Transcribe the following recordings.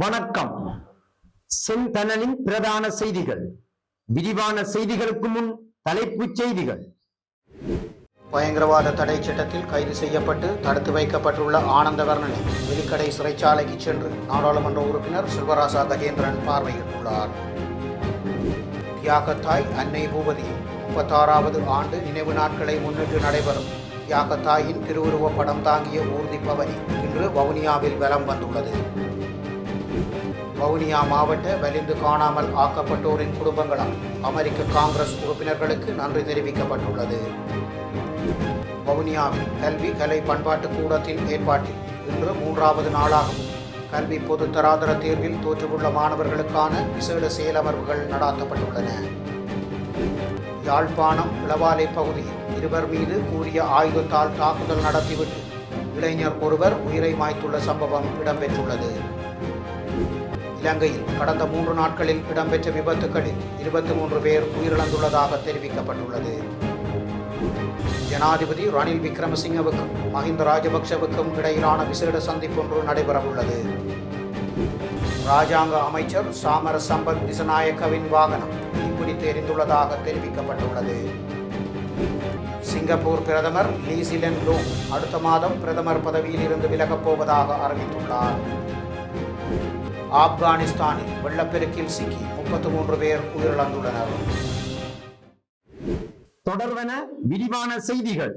வணக்கம். செந்தனலின் பிரதான செய்திகள். விரிவான செய்திகளுக்கு முன் தலைப்புச் செய்திகள். பயங்கரவாத தடை சட்டத்தில் கைது செய்யப்பட்டு தடுத்து வைக்கப்பட்டுள்ள ஆனந்தவர்ணனை வெலிக்கடை சிறைச்சாலைக்கு சென்று நாடாளுமன்ற உறுப்பினர் செல்வராசா கஜேந்திரன் பார்வையிட்டுள்ளார். தியாகத்தாய் அன்னை பூபதி முப்பத்தாறாவது ஆண்டு நினைவு நாட்களை முன்னிட்டு நடைபெறும் தியாகத்தாயின் திருவுருவ படம் தாங்கிய ஊர்தி பவனி இன்று வவுனியாவில் வலம் வந்துள்ளது. வவுனியா மாவட்ட வலிந்து காணாமல் ஆக்கப்பட்டோரின் குடும்பங்களால் அமெரிக்க காங்கிரஸ் உறுப்பினர்களுக்கு நன்றி தெரிவிக்கப்பட்டுள்ளது. வவுனியாவில் கல்வி கலை பண்பாட்டு கூடத்தின் ஏற்பாட்டில் இன்று மூன்றாவது நாளாகவும் கல்வி பொதுத் தராதர தேர்வில் தோற்றுள்ள மாணவர்களுக்கான விசேட செயலமர்வுகள் நடாத்தப்பட்டுள்ளன. யாழ்ப்பாணம் இளவாலை பகுதியில் இருவர் மீது கூறிய ஆயுதத்தால் தாக்குதல் நடத்திவிட்டு இளைஞர் ஒருவர் உயிரை மாய்த்துள்ள சம்பவம் இடம்பெற்றுள்ளது. இலங்கையில் கடந்த மூன்று நாட்களில் இடம்பெற்ற விபத்துகளில் இருபத்தி மூன்று பேர் உயிரிழந்துள்ளதாக தெரிவிக்கப்பட்டுள்ளது. ஜனாதிபதி ரணில் விக்ரமசிங்கவுக்கும் மஹிந்த ராஜபக்சவுக்கும் இடையிலான விசேட சந்திப்பொன்று நடைபெறவுள்ளது. ராஜாங்க அமைச்சர் சாமர சம்பத் திசநாயக்கவின் வாகனம் தீப்பிடித்து எரிந்துள்ளதாக தெரிவிக்கப்பட்டுள்ளது. சிங்கப்பூர் பிரதமர் லீசிலன் லூங் அடுத்த மாதம் பிரதமர் பதவியில் இருந்து விலகப் போவதாக அறிவித்துள்ளார். ஆப்கானிஸ்தானில் வெள்ளப்பெருக்கில் சிக்கி முப்பத்தி மூன்று பேர் உயிரிழந்துள்ளனர். தொடர்வன விரிவான செய்திகள்.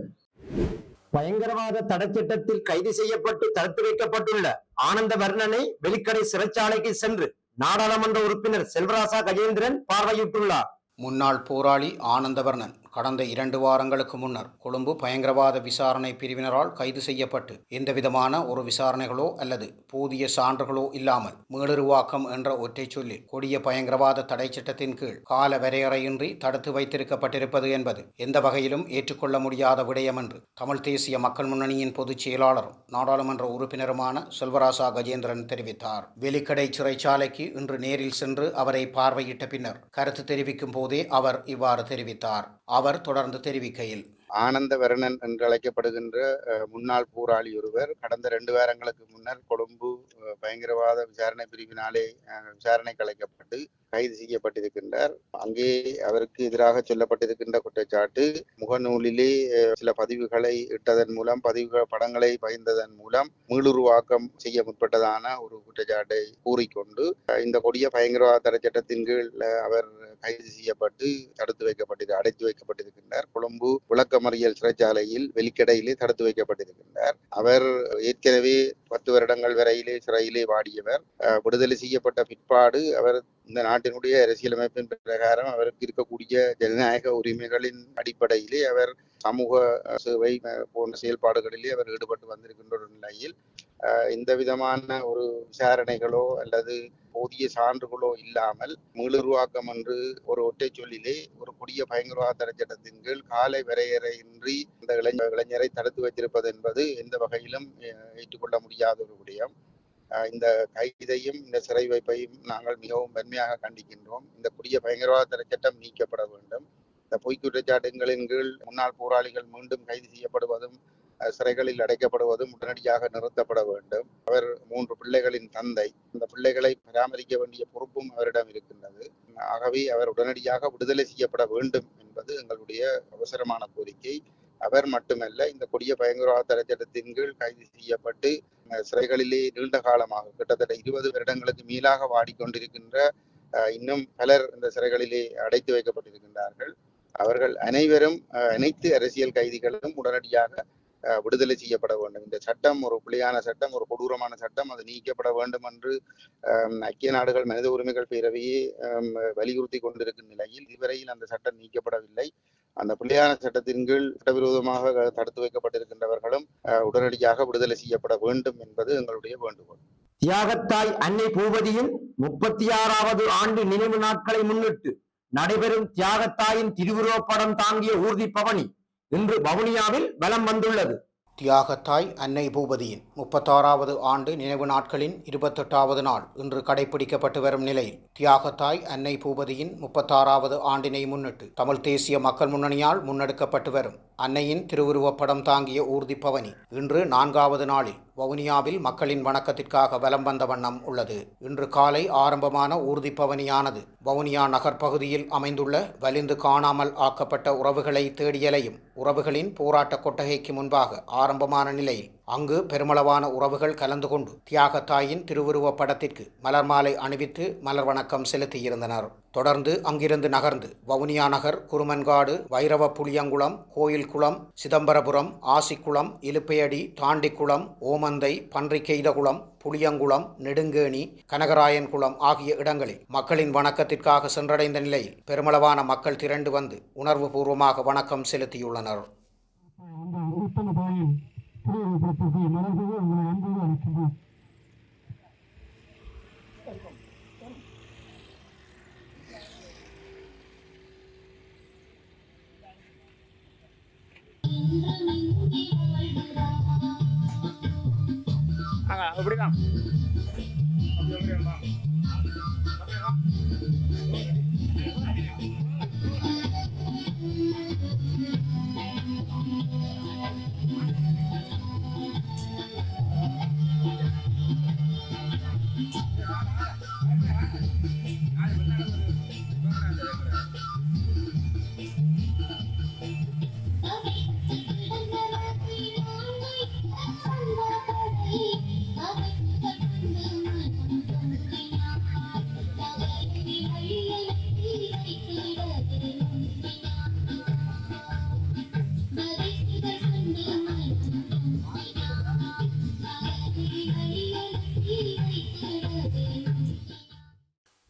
பயங்கரவாத தடைச்சட்டத்தில் கைது செய்யப்பட்டு தடுத்து வைக்கப்பட்டுள்ள ஆனந்த வர்ணனை வெளிக்கடை சிறைச்சாலைக்கு சென்று நாடாளுமன்ற உறுப்பினர் செல்வராசா கஜேந்திரன் பார்வையிட்டுள்ளார். முன்னாள் போராளி ஆனந்தவர்ணன் கடந்த இரண்டு வாரங்களுக்கு முன்னர் கொழும்பு பயங்கரவாத விசாரணை பிரிவினரால் கைது செய்யப்பட்டு எந்தவிதமான ஒரு விசாரணைகளோ அல்லது போதிய சான்றுகளோ இல்லாமல் மீளுருவாக்கம் என்ற ஒற்றை சொல்லில் கொடிய பயங்கரவாத தடை சட்டத்தின் கீழ் கால வரையறையின்றி தடுத்து வைத்திருக்கப்பட்டிருப்பது என்பது எந்த வகையிலும் ஏற்றுக்கொள்ள முடியாத விடயம் என்று தமிழ் தேசிய மக்கள் முன்னணியின் பொதுச் செயலாளரும் நாடாளுமன்ற உறுப்பினருமான செல்வராசா கஜேந்திரன் தெரிவித்தார். வெலிக்கடை சிறைச்சாலைக்கு இன்று நேரில் சென்று அவரை பார்வையிட்ட பின்னர் கருத்து தெரிவிக்கும் போதே அவர் இவ்வாறு தெரிவித்தார். அவர் தொடர்ந்து தெரிவிக்கையில். ஆனந்த வரணன் என்று அழைக்கப்படுகின்ற முன்னாள் போராளி ஒருவர் கடந்த ரெண்டு வாரங்களுக்கு முன்னர் கொழும்பு பயங்கரவாத விசாரணை பிரிவினாலே விசாரணைக்கு அழைக்கப்பட்டு கைது செய்யப்பட்டிருக்கின்றார். அங்கே அவருக்கு எதிராக சொல்லப்பட்டிருக்கின்ற குற்றச்சாட்டு முகநூலிலே சில பதிவுகளை இட்டதன் மூலம் பதிவுகள் படங்களை பகிர்ந்ததன் மூலம் மீளுருவாக்கம் செய்ய முற்பட்டதான ஒரு குற்றச்சாட்டை கூறிக்கொண்டு இந்த கொடிய பயங்கரவாத தடை சட்டத்தின் கீழ் அவர் கைது செய்யப்பட்டு தடுத்து வைக்கப்பட்டிரு அடைத்து வைக்கப்பட்டிருக்கின்றார். கொழும்பு விளக்கமறியல் சிறைச்சாலையில் வெளிக்கடையிலே தடுத்து வைக்கப்பட்டிருக்கின்றார். அவர் ஏற்கனவே பத்து வருடங்கள் வரையிலே சிறையிலே வாடியவர். அஹ், விடுதலை செய்யப்பட்ட பிற்பாடு அவர் இந்த நாட்டினுடைய அரசியலமைப்பின் பிரகாரம் அவருக்கு இருக்கக்கூடிய ஜனநாயக உரிமைகளின் அடிப்படையிலே அவர் சமூக சேவை போன்ற செயல்பாடுகளிலே அவர் ஈடுபட்டு வந்திருக்கின்ற ஒரு நிலையில் இந்த விதமான ஒரு விசாரணைகளோ அல்லது போதிய சான்றுகளோ இல்லாமல் மீளுருவாக்கம் என்று ஒரு ஒற்றை சொல்லிலே ஒரு கொடிய பயங்கரவாத தடை சட்டத்தின் கீழ் காலை வரையறையின்றி இந்த இளைஞ இளைஞரை தடுத்து வைத்திருப்பது என்பது எந்த வகையிலும் அஹ், ஏற்றுக்கொள்ள முடியாத ஒரு விடயம். இந்த கைதையும் இந்த சிறை வைப்பையும் நாங்கள் மிகவும் வன்மையாக கண்டிக்கின்றோம். இந்த புதிய பயங்கரவாத சட்டம் நீக்கப்பட வேண்டும். இந்த பொய் குற்றச்சாட்டுகளின் கீழ் முன்னாள் போராளிகள் மீண்டும் கைது செய்யப்படுவதும் சிறைகளில் அடைக்கப்படுவதும் உடனடியாக நிறுத்தப்பட வேண்டும். அவர் மூன்று பிள்ளைகளின் தந்தை. இந்த பிள்ளைகளை பராமரிக்க வேண்டிய பொறுப்பும் அவரிடம் இருக்கின்றது. ஆகவே அவர் உடனடியாக விடுதலை செய்யப்பட வேண்டும் என்பது எங்களுடைய அவசரமான கோரிக்கை. அவர் மட்டுமல்ல இந்த கொடிய பயங்கரவாத தடை கீழ் கைது செய்யப்பட்டு சிறைகளிலே நீண்ட காலமாக கிட்டத்தட்ட இருபது வருடங்களுக்கு மேலாக வாடிக்கொண்டிருக்கின்ற இன்னும் பலர் இந்த சிறைகளிலே அடைத்து வைக்கப்பட்டிருக்கின்றார்கள். அவர்கள் அனைவரும் அஹ், அனைத்து அரசியல் கைதிகளும் உடனடியாக அஹ், விடுதலை செய்யப்பட வேண்டும். இந்த சட்டம் ஒரு பிழையான சட்டம் ஒரு கொடூரமான சட்டம் அது நீக்கப்பட வேண்டும் என்று அஹ், ஐக்கிய நாடுகள் மனித உரிமைகள் பேரவையே வலியுறுத்தி கொண்டிருக்கும் நிலையில் இதுவரையில் அந்த சட்டம் நீக்கப்படவில்லை. அந்த பிள்ளையான சட்டத்தின் கீழ் சட்டவிரோதமாக தடுத்து வைக்கப்பட்டிருக்கின்றவர்களும் உடனடியாக விடுதலை செய்யப்பட வேண்டும் என்பது எங்களுடைய வேண்டுகோள். தியாகத்தாய் அன்னை பூபதியின் முப்பத்தி ஆறாவது ஆண்டு நினைவு நாட்களை முன்னிட்டு நடைபெறும் தியாகத்தாயின் திருவுருவப் படம் தாங்கிய ஊர்தி பவனி இன்று வவுனியாவில் வலம் வந்துள்ளது. தியாகத்தாய் அன்னை பூபதியின் முப்பத்தாறாவது ஆண்டு நினைவு நாட்களின் இருபத்தெட்டாவது நாள். இன்று கடைபிடிக்கப்பட்டு வரும் நிலையில் தியாகத்தாய் அன்னை பூபதியின் முப்பத்தாறாவது ஆண்டினை முன்னிட்டு தமிழ் தேசிய மக்கள் முன்னணியால் முன்னெடுக்கப்பட்டு வரும் அன்னையின் திருவுருவப்படம் தாங்கிய ஊர்தி பவனி இன்று நான்காவது நாளில் வவுனியாவில் மக்களின் வணக்கத்திற்காக வலம் வந்த வண்ணம் உள்ளது. இன்று காலை ஆரம்பமான ஊர்தி பவனியானது வவுனியா நகர் பகுதியில் அமைந்துள்ள வலிந்து காணாமல் ஆக்கப்பட்ட உறவுகளை தேடியலையும் உறவுகளின் போராட்ட கொட்டகைக்கு முன்பாக ஆரம்பமான நிலையில் அங்கு பெருமளவான உறவுகள் கலந்து கொண்டு தியாகத்தாயின் திருவுருவப் படத்திற்கு மலர் மாலை அணிவித்து மலர் வணக்கம் செலுத்தியிருந்தனர். தொடர்ந்து அங்கிருந்து நகர்ந்து வவுனியா நகர் குருமன்காடு வைரவ புளியங்குளம் கோயில்குளம் சிதம்பரபுரம் ஆசிக்குளம் இலுப்பையடி தாண்டிக்குளம் ஓமந்தை பன்றிக்கெய்தகுளம் புளியங்குளம் நெடுங்கேணி கனகராயன்குளம் ஆகிய இடங்களில் மக்களின் வணக்கத்திற்காக சென்றடைந்த நிலையில் பெருமளவான மக்கள் திரண்டு வந்து உணர்வுபூர்வமாக வணக்கம் செலுத்தியுள்ளனர். பிரச்சனை உத்தம உங்களை அன்போடு அழைக்கின்றோம் அப்படிதான்.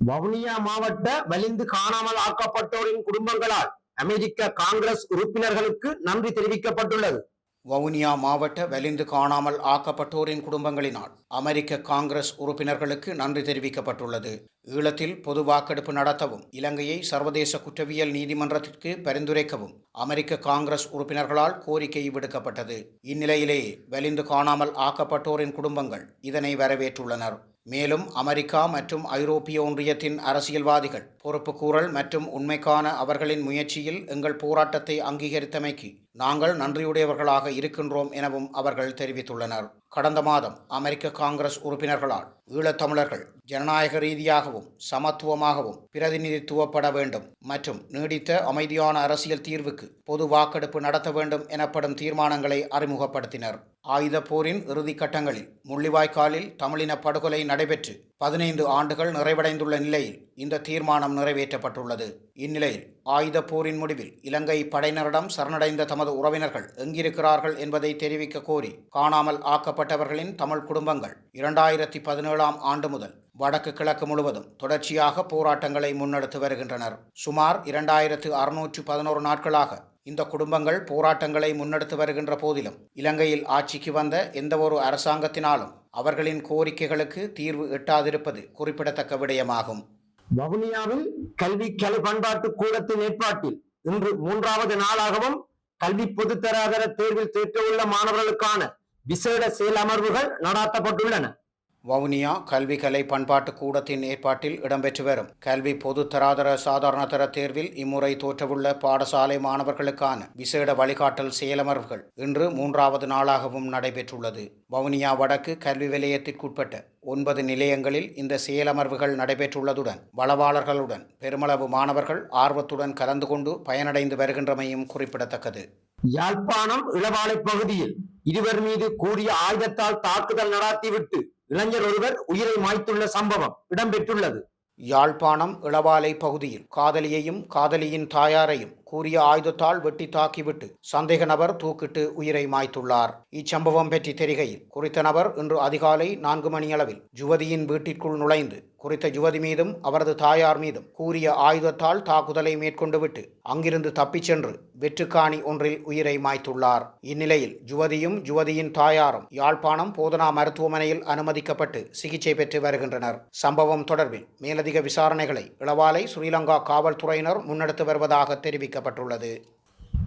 வவுனியா மாவட்ட வலிந்து காணாமல் ஆக்கப்பட்டோரின் குடும்பங்களால் அமெரிக்க காங்கிரஸ் உறுப்பினர்களுக்கு நன்றி தெரிவிக்கப்பட்டுள்ளது. வவுனியா மாவட்ட வலிந்து காணாமல் ஆக்கப்பட்டோரின் குடும்பங்களினால் அமெரிக்க காங்கிரஸ் உறுப்பினர்களுக்கு நன்றி தெரிவிக்கப்பட்டுள்ளது. ஈழத்தில் பொது வாக்கெடுப்பு நடத்தவும் இலங்கையை சர்வதேச குற்றவியல் நீதிமன்றத்திற்கு பரிந்துரைக்கவும் அமெரிக்க காங்கிரஸ் உறுப்பினர்களால் கோரிக்கை விடுக்கப்பட்டது. இந்நிலையிலேயே வலிந்து காணாமல் ஆக்கப்பட்டோரின் குடும்பங்கள் இதனை வரவேற்றுள்ளனர். மேலும் அமெரிக்கா மற்றும் ஐரோப்பிய ஒன்றியத்தின் அரசியல்வாதிகள் பொறுப்புக்கூறல் மற்றும் உண்மைக்கான அவர்களின் முயற்சியில் எங்கள் போராட்டத்தை அங்கீகரித்தமைக்கு நாங்கள் நன்றியுடையவர்களாக இருக்கின்றோம் எனவும் அவர்கள் தெரிவித்துள்ளனர். கடந்த மாதம் அமெரிக்க காங்கிரஸ் உறுப்பினர்களால் ஈழத்தமிழர்கள் ஜனநாயக ரீதியாகவும் சமத்துவமாகவும் பிரதிநிதித்துவப்பட வேண்டும் மற்றும் நீடித்த அமைதியான அரசியல் தீர்வுக்கு பொது வாக்கெடுப்பு நடத்த வேண்டும் எனப்படும் தீர்மானங்களை அறிமுகப்படுத்தினர். ஆயுத போரின் இறுதிக் கட்டங்களில் முள்ளிவாய்க்காலில் தமிழின படுகொலை நடைபெற்று பதினைந்து ஆண்டுகள் நிறைவடைந்துள்ள நிலையில் இந்த தீர்மானம் நிறைவேற்றப்பட்டுள்ளது. இந்நிலையில் ஆயுத போரின் முடிவில் இலங்கை படையினரிடம் சரணடைந்த தமது உறவினர்கள் எங்கிருக்கிறார்கள் என்பதை தெரிவிக்க கோரி காணாமல் ஆக்கப்பட்டவர்களின் தமிழ் குடும்பங்கள் இரண்டாயிரத்தி பதினேழாம் ஆண்டு முதல் வடக்கு கிழக்கு முழுவதும் தொடர்ச்சியாக போராட்டங்களை முன்னெடுத்து வருகின்றனர். சுமார் இரண்டாயிரத்து அறுநூற்று பதினோரு நாட்களாக இந்த குடும்பங்கள் போராட்டங்களை முன்னெடுத்து வருகின்ற போதிலும் இலங்கையில் ஆட்சிக்கு வந்த எந்தவொரு அரசாங்கத்தினாலும் அவர்களின் கோரிக்கைகளுக்கு தீர்வு எட்டாதிருப்பது குறிப்பிடத்தக்க விடயமாகும். வவுனியாவில் கல்வி கலை பண்பாட்டு கூடத்தின் ஏற்பாட்டில் இன்று மூன்றாவது நாளாகவும் கல்வி பொதுத்தராதர தேர்வில் தேற்றவுள்ள மாணவர்களுக்கான விசேட செயல் அமர்வுகள் நடாத்தப்பட்டுள்ளன. வவுனியா கல்வி கலை பண்பாட்டு கூடத்தின் ஏற்பாட்டில் இடம்பெற்று வரும். கல்வி பொது தராதர சாதாரணதர தேர்வில் இம்முறை தோற்றவுள்ள பாடசாலை மாணவர்களுக்கான விசேட வழிகாட்டல் செயலமர்வுகள் இன்று மூன்றாவது நாளாகவும் நடைபெற்றுள்ளது. வவுனியா வடக்கு கல்வி நிலையத்திற்குட்பட்ட ஒன்பது நிலையங்களில் இந்த செயலமர்வுகள் நடைபெற்றுள்ளதுடன் வளவாளர்களுடன் பெருமளவு மாணவர்கள் ஆர்வத்துடன் கலந்து கொண்டு பயனடைந்து வருகின்றமையும் குறிப்பிடத்தக்கது. யாழ்ப்பாணம் இளவாலை பகுதியில் இருவர் மீது கூறிய ஆயுதத்தால் தாக்குதல் நடாத்திவிட்டு இளைஞர் ஒருவர் உயிரை மாய்த்துள்ள சம்பவம் இடம்பெற்றுள்ளது. யாழ்ப்பாணம் இளவாலை பகுதியில் காதலியையும் காதலியின் தாயாரையும் கூறிய ஆயுதத்தால் வெட்டி தாக்கிவிட்டு சந்தேக நபர் தூக்கிட்டு உயிரை மாய்த்துள்ளார். இச்சம்பவம் பற்றி தெரிகையில் குறித்த நபர் இன்று அதிகாலை நான்கு மணியளவில் யுவதியின் வீட்டிற்குள் நுழைந்து குறித்த யுவதி மீதும் அவரது தாயார் மீதும் கூறிய ஆயுதத்தால் தாக்குதலை மேற்கொண்டு விட்டு அங்கிருந்து தப்பிச் சென்று வெற்றுக்காணி ஒன்றில் உயிரை மாய்த்துள்ளார். இந்நிலையில் யுவதியும் யுவதியின் தாயாரும் யாழ்ப்பாணம் போதனா மருத்துவமனையில் அனுமதிக்கப்பட்டு சிகிச்சை பெற்று வருகின்றனர். சம்பவம் தொடர்பில் மேலதிக விசாரணைகளை இளவாலை ஸ்ரீலங்கா காவல்துறையினர் முன்னெடுத்து வருவதாக தெரிவிக்கப்பட்டுள்ளது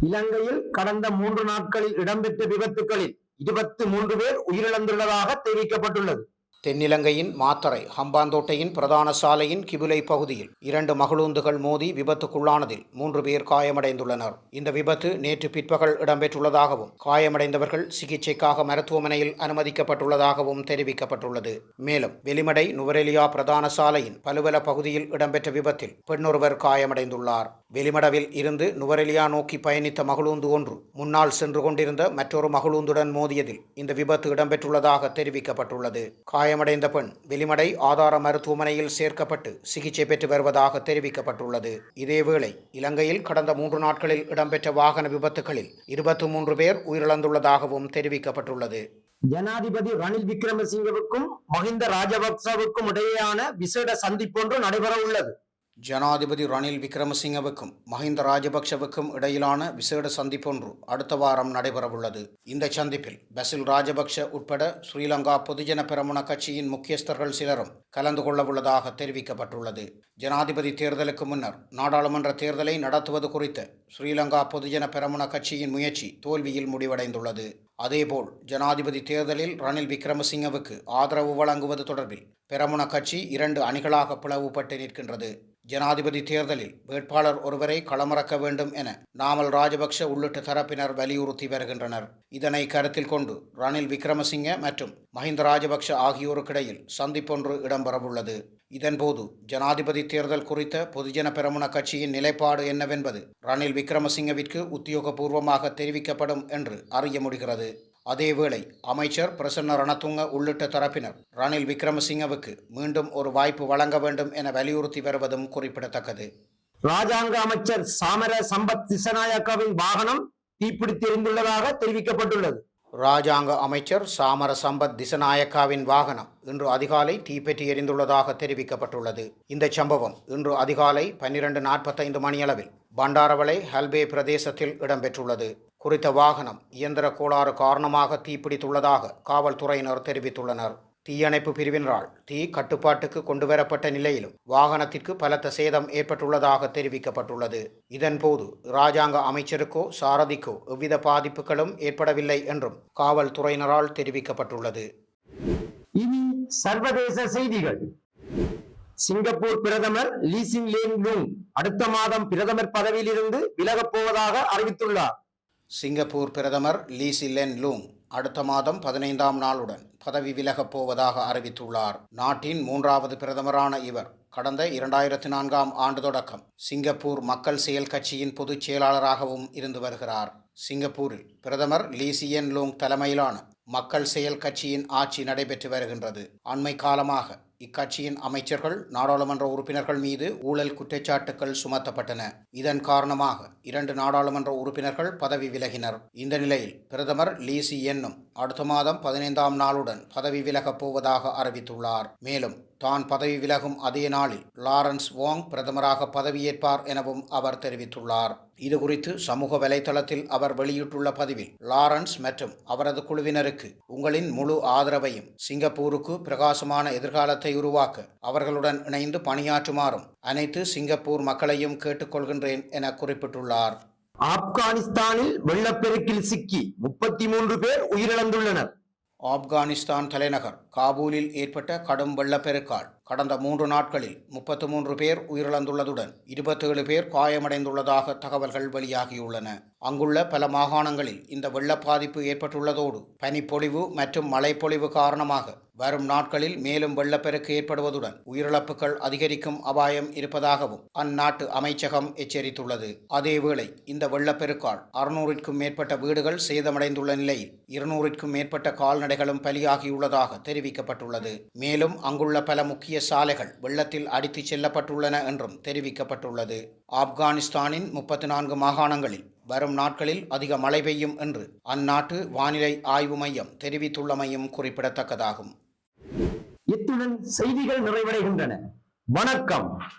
இலங்கையில் கடந்த மூன்று நாட்களில் இடம்பெற்ற விபத்துகளில் இருபத்தி மூன்று பேர் உயிரிழந்துள்ளதாக தெரிவிக்கப்பட்டுள்ளது. தென்னிலங்கையின் மாத்தரை ஹம்பாந்தோட்டையின் பிரதான சாலையின் கிபுலை பகுதியில் இரண்டு மகளூந்துகள் மோதி விபத்துக்குள்ளானதில் மூன்று பேர் காயமடைந்துள்ளனர். இந்த விபத்து நேற்று பிற்பகல் இடம்பெற்றுள்ளதாகவும் காயமடைந்தவர்கள் சிகிச்சைக்காக மருத்துவமனையில் அனுமதிக்கப்பட்டுள்ளதாகவும் தெரிவிக்கப்பட்டுள்ளது. மேலும் வெளிமடை நுவரெலியா பிரதான சாலையின் பலுவல பகுதியில் இடம்பெற்ற விபத்தில் பெண்ணொருவர் காயமடைந்துள்ளார். வெளிமடவில் இருந்து நுவரெலியா நோக்கி பயணித்த மகளூந்து ஒன்று முன்னால் சென்று கொண்டிருந்த மற்றொரு மகளூந்துடன் மோதியதில் இந்த விபத்து இடம்பெற்றுள்ளதாக தெரிவிக்கப்பட்டுள்ளது. காயம் காயமடைந்த பெண் வெளிமடை ஆதார மருத்துவமனையில் சேர்க்கப்பட்டு சிகிச்சை பெற்று வருவதாக தெரிவிக்கப்பட்டுள்ளது. இதேவேளை இலங்கையில் கடந்த மூன்று நாட்களில் இடம்பெற்ற வாகன விபத்துகளில் இருபத்தி மூன்று பேர் உயிரிழந்துள்ளதாகவும் தெரிவிக்கப்பட்டுள்ளது. ஜனாதிபதி ரணில் விக்ரமசிங்கவுக்கும் மஹிந்த ராஜபக்சவுக்கும் இடையேயான விசேட சந்திப்பொன்று நடைபெற உள்ளது ஜனாதிபதி ரணில் விக்ரமசிங்கவுக்கும் மஹிந்த ராஜபக்ஷவுக்கும் இடையிலான விசேட சந்திப்பொன்று அடுத்த வாரம் நடைபெறவுள்ளது. இந்த சந்திப்பில் பசில் ராஜபக்ஷ உட்பட ஸ்ரீலங்கா பொதுஜன பெரமுன கட்சியின் முக்கியஸ்தர்கள் சிலரும் கலந்து கொள்ளவுள்ளதாக தெரிவிக்கப்பட்டுள்ளது. ஜனாதிபதி தேர்தலுக்கு முன்னர் நாடாளுமன்ற தேர்தலை நடத்துவது குறித்த ஸ்ரீலங்கா பொதுஜன பெரமுன கட்சியின் முயற்சி தோல்வியில் முடிவடைந்துள்ளது. அதேபோல் ஜனாதிபதி தேர்தலில் ரணில் விக்ரமசிங்கவுக்கு ஆதரவு வழங்குவது தொடர்பில் பெரமுன கட்சி இரண்டு அணிகளாக பிளவுபட்டு நிற்கின்றது. ஜனாதிபதி தேர்தலில் வேட்பாளர் ஒருவரை களமிறக்க வேண்டும் என நாமல் ராஜபக்ஷ உள்ளிட்ட தரப்பினர் வலியுறுத்தி வருகின்றனர். இதனை கருத்தில் கொண்டு ரணில் விக்ரமசிங்க மற்றும் மஹிந்த ராஜபக்ஷ ஆகியோருக்கிடையில் சந்திப்பொன்று இடம்பெறவுள்ளது. இதன்போது ஜனாதிபதி தேர்தல் குறித்த பொதுஜன பெரமுன கட்சியின் நிலைப்பாடு என்னவென்பது ரணில் விக்ரமசிங்கவிற்கு உத்தியோகபூர்வமாக தெரிவிக்கப்படும் என்று அறிய முடிகிறது. அதேவேளை அமைச்சர் பிரசன்ன ரணத்துங்க உள்ளிட்ட தரப்பினர் ரணில் விக்ரமசிங்கவுக்கு மீண்டும் ஒரு வாய்ப்பு வழங்க வேண்டும் என வலியுறுத்தி வருவதும் குறிப்பிடத்தக்கது. ராஜாங்க அமைச்சர் சாமர சம்பத் திசநாயக்காவின் வாகனம் தீப்பிடித்தெரிந்துள்ளதாக தெரிவிக்கப்பட்டுள்ளது. ராஜாங்க அமைச்சர் சாமர சம்பத் திசநாயக்காவின் வாகனம் இன்று அதிகாலை தீப்பெற்றி எரிந்துள்ளதாக தெரிவிக்கப்பட்டுள்ளது. இந்த சம்பவம் இன்று அதிகாலை பன்னிரண்டு நாற்பத்தைந்து மணியளவில் பண்டாரவளை ஹல்பே பிரதேசத்தில் இடம்பெற்றுள்ளது. குறித்த வாகனம் இயந்திர கோளாறு காரணமாக தீப்பிடித்துள்ளதாக காவல்துறையினர் தெரிவித்துள்ளனர். தீயணைப்பு பிரிவினரால் தீ கட்டுப்பாட்டுக்கு கொண்டுவரப்பட்ட நிலையிலும் வாகனத்திற்கு பலத்த சேதம் ஏற்பட்டுள்ளதாக தெரிவிக்கப்பட்டுள்ளது. இதன்போது இராஜாங்க அமைச்சருக்கோ சாரதிக்கோ எவ்வித பாதிப்புகளும் ஏற்படவில்லை என்றும் காவல்துறையினரால் தெரிவிக்கப்பட்டுள்ளது. இனி சர்வதேச செய்திகள். சிங்கப்பூர் பிரதமர் லீசின் லேன் லூங் அடுத்த மாதம் பிரதமர் பதவியிலிருந்து விலகப் போவதாக அறிவித்துள்ளார். சிங்கப்பூர் பிரதமர் லீ சிலென் லூங் அடுத்த மாதம் பதினைந்தாம் நாளுடன் பதவி விலகப் போவதாக அறிவித்துள்ளார். நாட்டின் மூன்றாவது பிரதமரான இவர் கடந்த இரண்டாயிரத்தி நான்காம் ஆண்டு தொடக்கம் சிங்கப்பூர் மக்கள் செயல் கட்சியின் பொதுச் செயலாளராகவும் இருந்து வருகிறார். சிங்கப்பூரில் பிரதமர் லீசியன் லோங் தலைமையிலான மக்கள் செயல் கட்சியின் ஆட்சி நடைபெற்று வருகின்றது. அண்மை காலமாக இக்கட்சியின் அமைச்சர்கள் நாடாளுமன்ற உறுப்பினர்கள் மீது ஊழல் குற்றச்சாட்டுகள் சுமத்தப்பட்டன. இதன் காரணமாக இரண்டு நாடாளுமன்ற உறுப்பினர்கள் பதவி விலகினர். இந்த நிலையில் பிரதமர் லீசி என்னும் அடுத்த மாதம் பதினைந்தாம் நாளுடன் பதவி விலகப் போவதாக அறிவித்துள்ளார். மேலும் தான் பதவி விலகும் அதே நாளில் லாரன்ஸ் வாங் பிரதமராக பதவியேற்பார் எனவும் அவர் தெரிவித்துள்ளார். இது குறித்து சமூக வலைதளத்தில் அவர் வெளியிட்டுள்ள பதிவில் லாரன்ஸ் மற்றும் அவரது குழுவினருக்கு உங்களின் முழு ஆதரவையும் சிங்கப்பூருக்கு பிரகாசமான எதிர்காலத்தை உருவாக்க அவர்களுடன் இணைந்து பணியாற்றுமாறும் அனைத்து சிங்கப்பூர் மக்களையும் கேட்டுக்கொள்கின்றேன் என குறிப்பிட்டுள்ளார். ஆப்கானிஸ்தானில் வெள்ளப்பெருக்கில் சிக்கி முப்பத்தி மூன்று பேர் உயிரிழந்துள்ளனர். ஆப்கானிஸ்தான் தலைநகர் காபூலில் ஏற்பட்ட கடும் வெள்ளப்பெருக்கால் கடந்த மூன்று நாட்களில் முப்பத்து மூன்று பேர் உயிரிழந்துள்ளதுடன் இருபத்தேழு பேர் காயமடைந்துள்ளதாக தகவல்கள் வெளியாகியுள்ளன. அங்குள்ள பல மாகாணங்களில் இந்த வெள்ள பாதிப்பு ஏற்பட்டுள்ளதோடு பனிப்பொழிவு மற்றும் மழைப்பொழிவு காரணமாக வரும் நாட்களில் மேலும் வெள்ளப்பெருக்கு ஏற்படுவதுடன் உயிரிழப்புகள் அதிகரிக்கும் அபாயம் இருப்பதாகவும் அந்நாட்டு அமைச்சகம் எச்சரித்துள்ளது. அதேவேளை இந்த வெள்ளப்பெருக்கால் அறுநூறிற்கும் மேற்பட்ட வீடுகள் சேதமடைந்துள்ள நிலையில் இருநூறிற்கும் மேற்பட்ட கால்நடைகளும் பலியாகியுள்ளதாக தெரிவிக்கப்பட்டுள்ளது. மேலும் அங்குள்ள பல முக்கிய முக்கிய சாலைகள் வெள்ளத்தில் அடித்துச் செல்லப்பட்டுள்ளன என்றும் தெரிவிக்கப்பட்டுள்ளது. ஆப்கானிஸ்தானின் முப்பத்தி நான்கு மாகாணங்களில் வரும் நாட்களில் அதிக மழை பெய்யும் என்று அந்நாட்டு வானிலை ஆய்வு மையம் தெரிவித்துள்ளமையும் குறிப்பிடத்தக்கதாகும். இத்துடன் செய்திகள் நிறைவடைகின்றன. வணக்கம்.